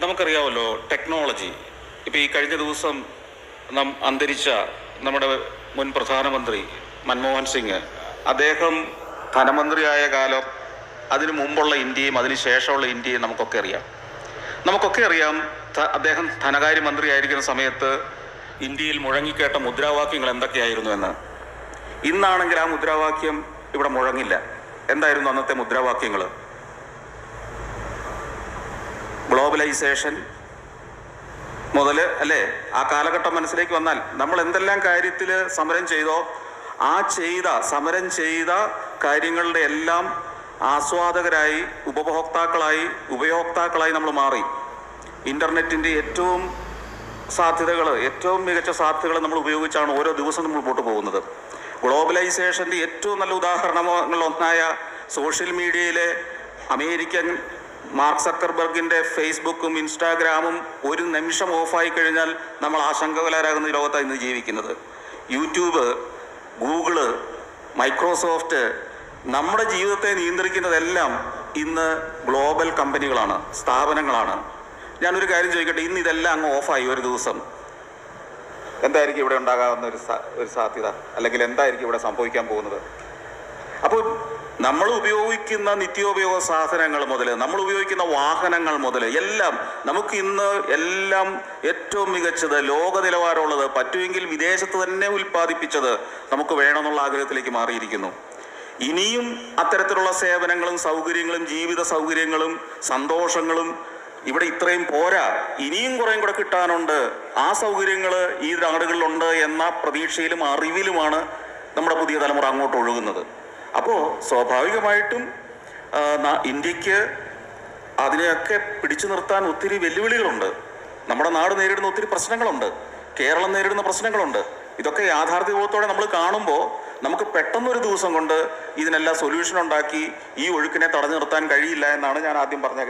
നമുക്കറിയാമല്ലോ ടെക്നോളജി ഇപ്പൊ ഈ കഴിഞ്ഞ ദിവസം നാം അന്തരിച്ച നമ്മുടെ മുൻ പ്രധാനമന്ത്രി മൻമോഹൻ സിംഗ് അദ്ദേഹം ധനമന്ത്രിയായ കാലം അതിനു മുമ്പുള്ള ഇന്ത്യയും അതിന് ശേഷമുള്ള ഇന്ത്യയും നമുക്കൊക്കെ അറിയാം. നമുക്കൊക്കെ അറിയാം അദ്ദേഹം ധനകാര്യമന്ത്രിയായിരിക്കുന്ന സമയത്ത് ഇന്ത്യയിൽ മുഴങ്ങിക്കേട്ട മുദ്രാവാക്യങ്ങൾ എന്തൊക്കെയായിരുന്നു എന്ന്. ഇന്നാണെങ്കിൽ ആ മുദ്രാവാക്യം ഇവിടെ മുഴങ്ങില്ല. എന്തായിരുന്നു അന്നത്തെ മുദ്രാവാക്യങ്ങൾ ഗ്ലോബലൈസേഷൻ മുതൽ അല്ലേ? ആ കാലഘട്ടം മനസ്സിലേക്ക് വന്നാൽ നമ്മൾ എന്തെല്ലാം കാര്യത്തിൽ സമരം ചെയ്തോ ആ ചെയ്ത സമരം ചെയ്ത കാര്യങ്ങളുടെ എല്ലാം ആസ്വാദകരായി ഉപഭോക്താക്കളായി ഉപയോക്താക്കളായി നമ്മൾ മാറി. ഇന്റർനെറ്റിന്റെ ഏറ്റവും സാധ്യതകൾ ഏറ്റവും മികച്ച സാധ്യതകൾ നമ്മൾ ഉപയോഗിച്ചാണ് ഓരോ ദിവസവും നമ്മൾ മുമ്പോട്ട് പോകുന്നത്. ഗ്ലോബലൈസേഷന്റെ ഏറ്റവും നല്ല ഉദാഹരണങ്ങളൊന്നായ സോഷ്യൽ മീഡിയയിലെ അമേരിക്കൻ മാർക്ക് സക്കർബർഗിന്റെ ഫേസ്ബുക്കും ഇൻസ്റ്റാഗ്രാമും ഒരു നിമിഷം ഓഫായി കഴിഞ്ഞാൽ നമ്മൾ ആശങ്കകലരാകുന്ന ലോകത്താണ് ഇന്ന് ജീവിക്കുന്നത്. യൂട്യൂബ് ഗൂഗിൾ മൈക്രോസോഫ്റ്റ് നമ്മുടെ ജീവിതത്തെ നിയന്ത്രിക്കുന്നതെല്ലാം ഇന്ന് ഗ്ലോബൽ കമ്പനികളാണ് സ്ഥാപനങ്ങളാണ്. ഞാനൊരു കാര്യം ചോദിക്കട്ടെ ഇന്ന് ഇതെല്ലാം അങ്ങ് ഓഫായി ഒരു ദിവസം. എന്തായിരിക്കും ഇവിടെ ഉണ്ടാകാവുന്ന ഒരു ഒരു സാധ്യത? അല്ലെങ്കിൽ എന്തായിരിക്കും ഇവിടെ സംഭവിക്കാൻ പോകുന്നത്? അപ്പോൾ നമ്മൾ ഉപയോഗിക്കുന്ന നിത്യോപയോഗ സാധനങ്ങൾ മുതൽ നമ്മൾ ഉപയോഗിക്കുന്ന വാഹനങ്ങൾ മുതൽ എല്ലാം നമുക്ക് ഇന്ന് എല്ലാം ഏറ്റവും മികച്ചത് ലോക നിലവാരമുള്ളത് പറ്റുമെങ്കിൽ വിദേശത്ത് തന്നെ ഉൽപ്പാദിപ്പിച്ചത് നമുക്ക് വേണമെന്നുള്ള ആഗ്രഹത്തിലേക്ക് മാറിയിരിക്കുന്നു. ഇനിയും അത്തരത്തിലുള്ള സേവനങ്ങളും സൗകര്യങ്ങളും ജീവിത സൗകര്യങ്ങളും സന്തോഷങ്ങളും ഇവിടെ ഇത്രയും പോരാ. ഇനിയും കുറേയും കൂടെ കിട്ടാനുണ്ട്. ആ സൗകര്യങ്ങൾ ഈ നാടുകളിലുണ്ട് എന്ന പ്രതീക്ഷയിലും അറിവിലുമാണ് നമ്മുടെ പുതിയ തലമുറ അങ്ങോട്ട് ഒഴുകുന്നത്. അപ്പോൾ സ്വാഭാവികമായിട്ടും ഇന്ത്യയ്ക്ക് അതിനെയൊക്കെ പിടിച്ചു നിർത്താൻ ഒത്തിരി വെല്ലുവിളികളുണ്ട്. നമ്മുടെ നാട് നേരിടുന്ന ഒത്തിരി പ്രശ്നങ്ങളുണ്ട്. കേരളം നേരിടുന്ന പ്രശ്നങ്ങളുണ്ട്. ഇതൊക്കെ യാഥാർത്ഥ്യബോധത്തോടെ നമ്മൾ കാണുമ്പോൾ നമുക്ക് പെട്ടെന്നൊരു ദിവസം കൊണ്ട് ഇതിനെല്ലാം സൊല്യൂഷൻ ഉണ്ടാക്കി ഈ ഒഴുക്കിനെ തടഞ്ഞു നിർത്താൻ കഴിയില്ല എന്നാണ് ഞാൻ ആദ്യം പറഞ്ഞ